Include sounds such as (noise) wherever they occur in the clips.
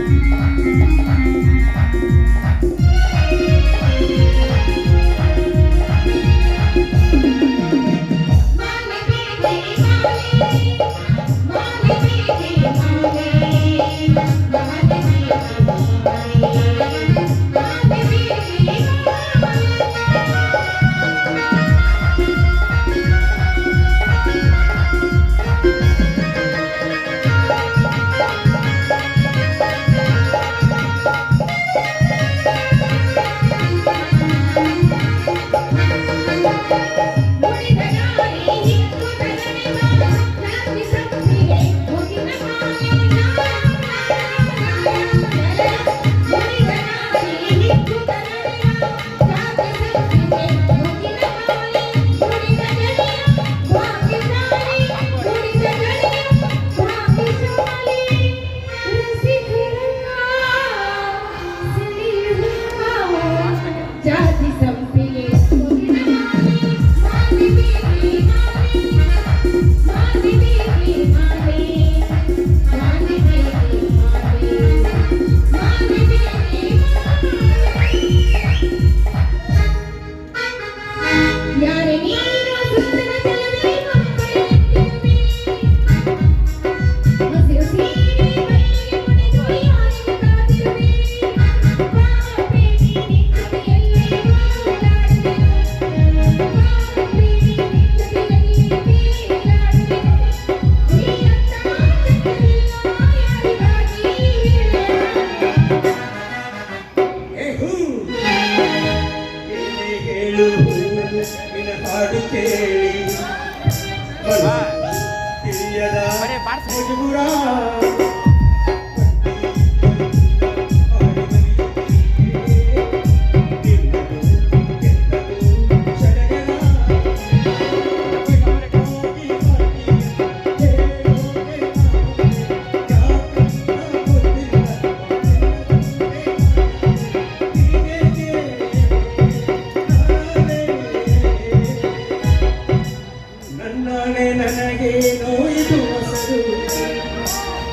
Música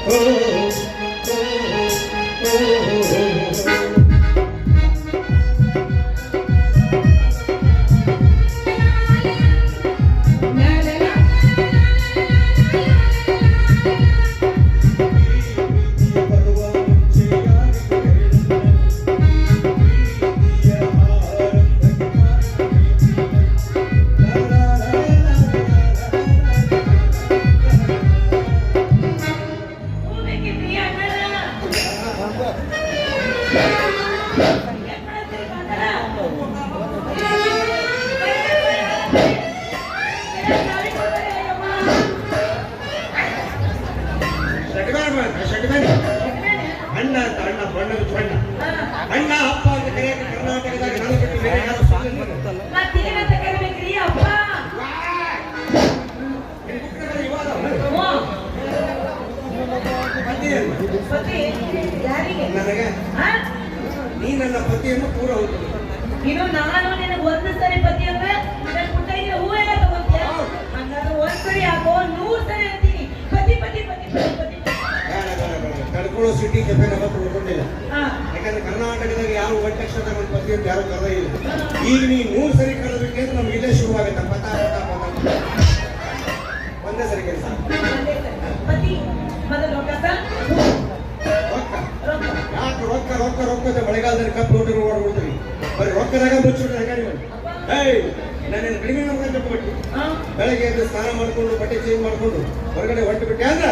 Oh. ಪತಿ ಯಾರಿಗೆ? ನನಗೆ? ನೀ ನನ್ನ ಪತಿಯನ್ನು ಪೂರ ಹೋಗ್ತು ಇನ್ನು ನಾನು ನಿನಗೆ ಒಂದು ಸರಿ ಪತಿ ಅಂದ್ರೆ ನನ್ನ ಪುಟ್ಟಗಿನ ಹೂವೆಲ್ಲ ತಗೋತೀಯ? ನಾನು ಒಂದ್ ಸರಿ ಆಗೋ ನೂರ್ ಸರಿ ಅಂತೀನಿ. ಪತಿ ಪತಿ ಪತಿ ಪತಿ ಸಿಟಿ ಕೆಫೆ ನಮ್ಮ ಯಾಕಂದ್ರೆ ಕರ್ನಾಟಕದಾಗ ಯಾವ ಒಟ್ಟಕ್ಷರ ತಗೊಂಡು ಪತಿ ಅಂತ ಯಾರು ಕರೆದ ಇಲ್ಲ. ಈಗ ನೀ ಸರಿ ಕಳೆದಕ್ಕೆ ನಮ್ಗೆ ಇಲ್ಲೇ ಶುರುವಾಗುತ್ತೆ. ಪತ ಪತ ಒಂದೇ ಸರಿ ಕೆಲಸ. ಕರಾಗ ಮುಚ್ಚಿಬಿಟ್ಟು ಹಂಗಾರಿ ಏಯ್ ನಾನು ಕಡಿಮೆ ಮಾಡ್ಕೊಂಡು ಬೆಳಗ್ಗೆ ಎದ್ದು ಸ್ನಾನ ಮಾಡಿಕೊಂಡು ಬಟ್ಟೆ ಚೇಂಜ್ ಮಾಡಿಕೊಂಡು ಹೊರಗಡೆ ಹೊರಟು ಬಿಟ್ಟೆ ಅಂದ್ರೆ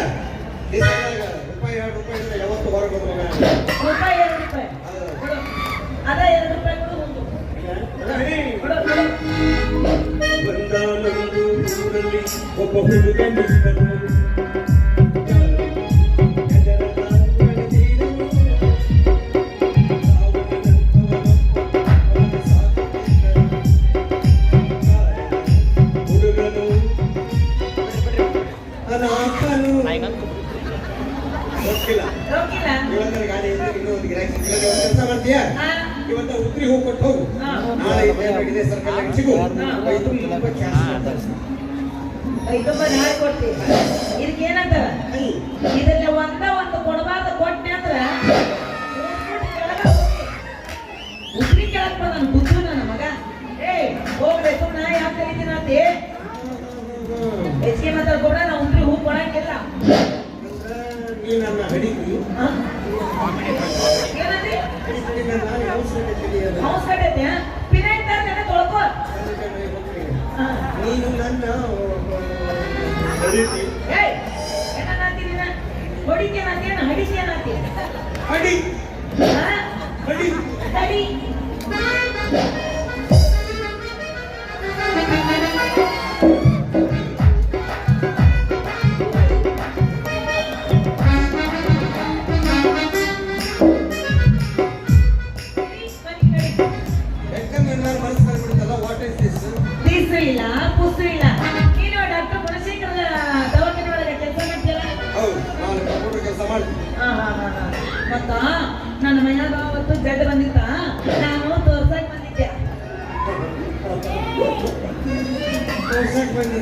ಇದಕ್ಕೆ ಏನಂತಾರ ಇದರಲ್ಲಿ ಒಂದ ಕೊಟ್ಟೆ ಅಂದ್ರ ಉಸಿರಿ ಕೇಳಕ್ ಬಂದ ಬುದ್ಧು ನನ್ನ ಮಗ. ಏ ಹೋಗ್ಬೇಕು ನಾ ಯಾಕೆ ಕರಿತೀನಿ ಅಂತ ಹೆಚ್ಚಿಗೆ ಮಾತಾಡ ಕೊಡ, ನಾ ಉಸಿರಿ ಹೂ ಕೊಡಂಗಿಲ್ಲ. ಹೌಸ್ ಕಟ್ಟೈತೆ ಪಿನಾಯ್ತಾರ ತೊಳ್ಕೋ. ನೀನು ನನ್ನ ಹೊಡಿತಿ ಹಡಿ. ಹಡಿ. ಹಡಿ.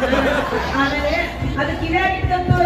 (laughs) ಆಮೇಲೆ ಅದು ಕಿವಿಯಾಗಿತ್ತಂದು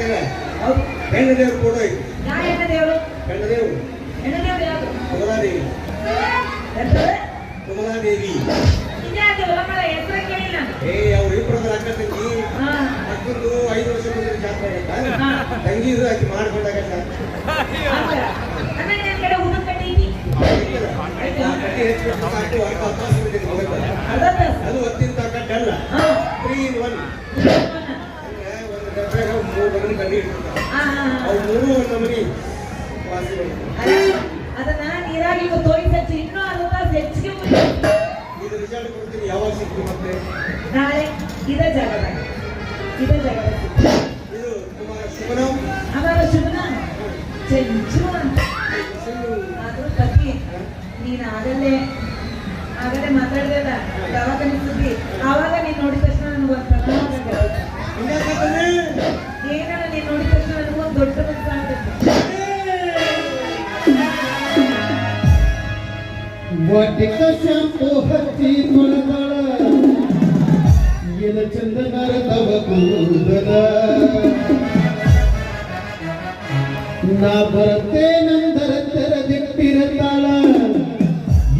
ಹೇಳ್ತೇವೆ ಹೆಣ್ಣು ದೇವ್ರು ಕೂಡ ಹೆಣ್ಣು ದೇವರು ಹೆಣ್ಣು ದೇವರು ಕುಮಲಾದೇವಿ ಕುಮಲಾದೇವಿ ಏ ಅವ್ರ ಇಬ್ಬರದ ಅಕ್ಕ ತಂಗಿ. ಮಕ್ಕಳು ಐದು ವರ್ಷ ಮುಂದೆ ಜಾತ್ರೆ ಆಗತ್ತ ಅದು ಒತ್ತಿನ ತಕ್ಕ ಡಲ್ಲ ತ್ರೀ ಒನ್ ಅವು ಮೂರು ನಮನಿ ಅದನ್ನ ನೀರಾಗಿ ತೋರಿಸಿ ಇನ್ನೂ ಅದನ್ನ ಹೆಚ್ಚಿಗೆ ಇದು ರಿಸಲ್ಟ್ ಕೊಡ್ತೀನಿ ಯಾವಾಗ ಸಿಗ್ತೀವಿ ಮತ್ತೆ? ನಾಳೆ ಇದೇ ಜಾಗದಾಗ. ಇದೇ ಜಾಗದಾಗ ಇದು ಕುಮಾರ ಶುಭನ ಅವರ ಅದು ನೀನು ಆಗಲೇ ಆಗಲೇ ಯಾವಾಗ ನಿಂತಿದ್ದಿ ಆವಾಗ ನೀನು ನೋಡಿದ ವಾಟಿಕಶಂಪು ಹಚ್ಚಿ ತುಳದಳ ಎಲ ಚಂದನರ ತವ ಕೂದಲ ನಾ ಬರತ್ತೆ ನಂದರ ತರ ದಿಟ್ಟಿರತಾಳ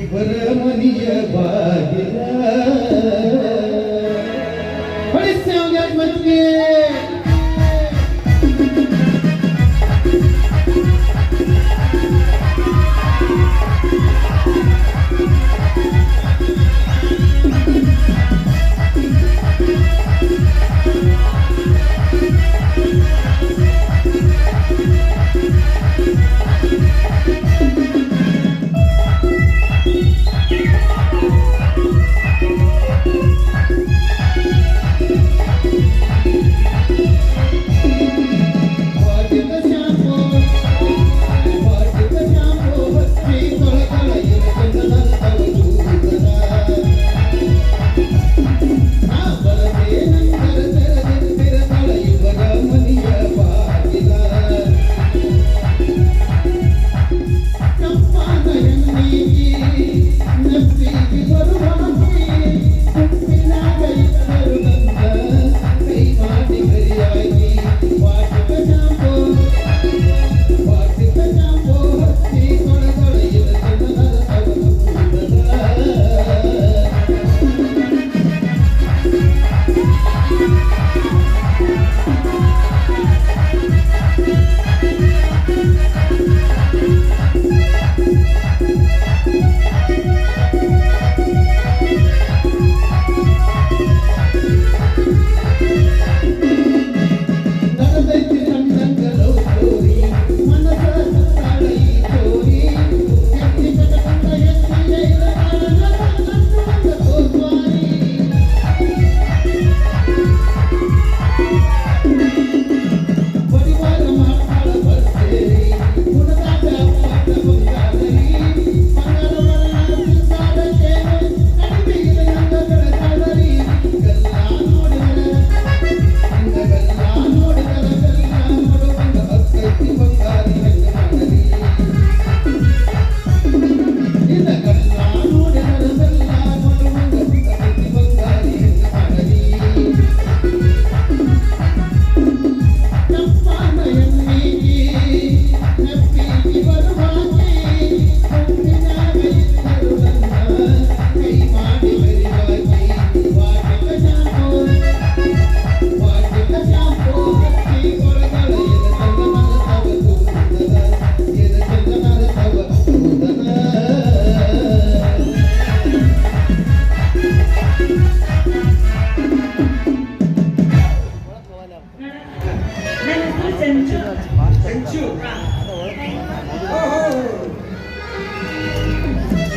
ಇವರ ಮನೆಯ ಬಾಗಿಲ ಹೊಳಿಸ್ಯಾವ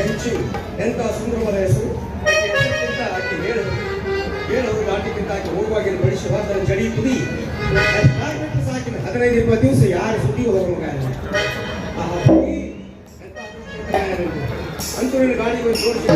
ಕೆಂಚು ಎಂತ ಸುಂದರವಾದ ಹೆಸರು? ಆಕೆ ಹೇಳು ಹೇಳೋರು ನಾಟಿಗಿಂತ ಆಕೆ ಹೋಗುವಾಗ ಬಡಿಸಿ ವಾಸನ ಜಡಿ ತುದಿ. ಸಾಕಿನ ಹದಿನೈದು, ಇಪ್ಪತ್ತು ದಿವಸ ಯಾರು ಸುದ್ದಿ ಹೋಗೋಣ ಅಂತೂ ಗಾಡಿ ಒಂದು ಜೋಡಿಸಿ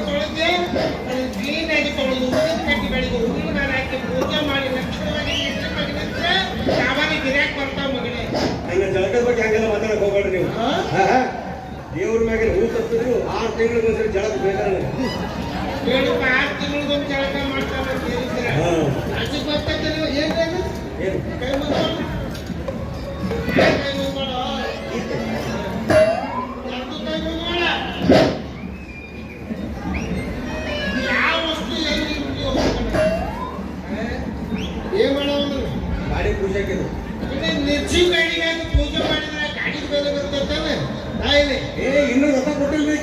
ತೊಳೆದೆ ಅದು ಆಗಿ ತೊಳೆದು ಕಟ್ಟಿ ಹೂವು ನಾನು ಹಾಕಿ ಪೂಜೆ ಮಾಡಿ ಲಕ್ಷಣವಾಗಿ ಎಂಟ್ರಿ ಮಾಡಿದ್ರೆ ಯಾವಾಗ ಗಿರಾಕ್ ಬರ್ತಾವ ಮಗನೇ ನನ್ನ ಜಳಕದ ಬಗ್ಗೆ ಹಂಗೆಲ್ಲ ಮಾತಾಡಕ್ ಹೋಗ್ಬೇಡ್ರಿ ನೀವು? ದೇವ್ರ ಮ್ಯಾಗೆ ಹೂ ತಪ್ಪಿದ್ರು ಆರು ತಿಂಗಳಿಗೊಂದ್ಸರಿ ಜಳಕ್ ಬೇಕಾದ್ರೆ ಹೇಳಪ್ಪ ಆರು ತಿಂಗಳಿಗೊಂದು ಜಳಕ ಮಾಡ್ತಾವ ಅಂತ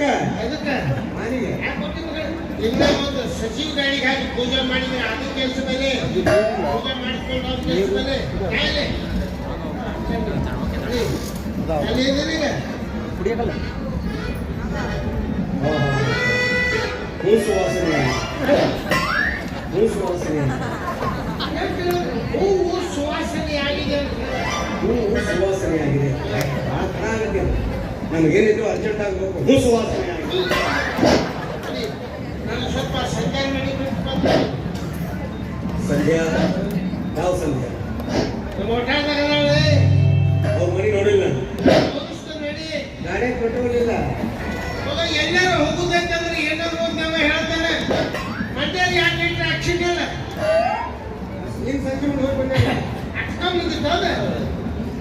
ಕೊಟ್ಟಿರ್ಬೇಕ ಅದಕ್ಕೆ ಮಾನಿಗೆ ಯಾಕೆ ಕೊಟ್ಟಿದ್ದು ಗಾಡಿ? ಇಲ್ಲ ಒಂದು ಸಚಿವ ಗಾಡಿಗೆ ಹಾಕಿ ಪೂಜೆ ಮಾಡಿದ್ರೆ ಅದು ಕೆಲಸ ಬೆಲೆ ಪೂಜೆ ಮಾಡಿಕೊಂಡು ಅವ್ರ ಕೆಲಸ ಬೆಲೆ ತಾಯಿಲಿ ಅಲ್ಲಿ ಇದ್ದೀರಿ ಈಗ ಹೂ ಸುವಾಸನೆ ಹೂ ಸುವಾಸನೆ ಹೂವು ಸುವಾಸನೆ ಆಗಿದೆ ಅಂತ ಹೂ ಸುವಾಸನೆ ಆಗಿದೆ ಭಾಳ ತರ ಆಗುತ್ತೆ ನಮಗೇನಿದ್ರು ಅರ್ಜೆಂಟ್ ಆಗಬೇಕು ಹೂ ಸುವಾಸನೆ ಸ್ವಲ್ಪ ಬಂದೆ ಸಂಧ್ಯಾ ಯಾವ ಸಂಧ್ಯಾ? ಅವ್ರ ಮನೆ ನೋಡಿಲ್ಲ ಗಾಡಿ ಕೊಟ್ಟಿಲ್ಲ ಎಲ್ಲಾರು ಹೋಗುದಂತಂದ್ರೆ ಏನಾದ್ರು ನಾವು ಹೇಳ್ತಾನೆ ಮತ್ತೆ ಯಾಕೆ ಆಕ್ಷನ್ ಇಲ್ಲ ನೀನು ಸಂಜೆ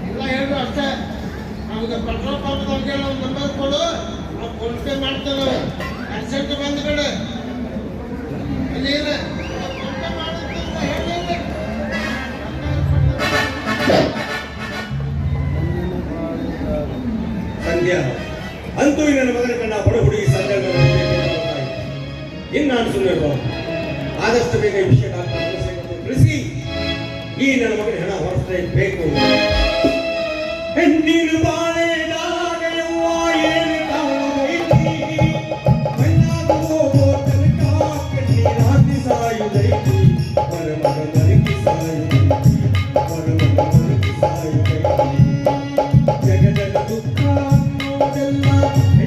ಎಲ್ಲ ಹೇಳು ಅಷ್ಟೇ. ನಮ್ಗೆ ಪೆಟ್ರೋಲ್ ಪಂಪ್ದವ್ರಿಗೆ ಒಂದು ನಂಬರ್ ಕೊಡು. ನಾವು ಫೋನ್ ಪೇ ಮಾಡ್ತೇವೆ. ಅರ್ಜೆಂಟ್ ಬಂದ ಕಡೆ. ಹೇಳಿಲ್ಲ ಸಂಧ್ಯಾ, ಅಂತೂ ನನ್ನ ಮಗನ ಕಣ್ಣ ಬಡ ಹುಡುಗಿ ಸಂದರ್ಭ ಇನ್ನು ನಾನು ಸುಮ್ಮನೆ ಆದಷ್ಟು ಬೇಗ ಈ ವಿಷಯ ತಿಳಿಸಿ. ಈ ನನ್ನ ಮಗನ ಹಣ ಹೊರಸ್ತಾ ಬೇಕು ಹೆಣ್ಣಿನ ಬಾಳ போதெல்லாம்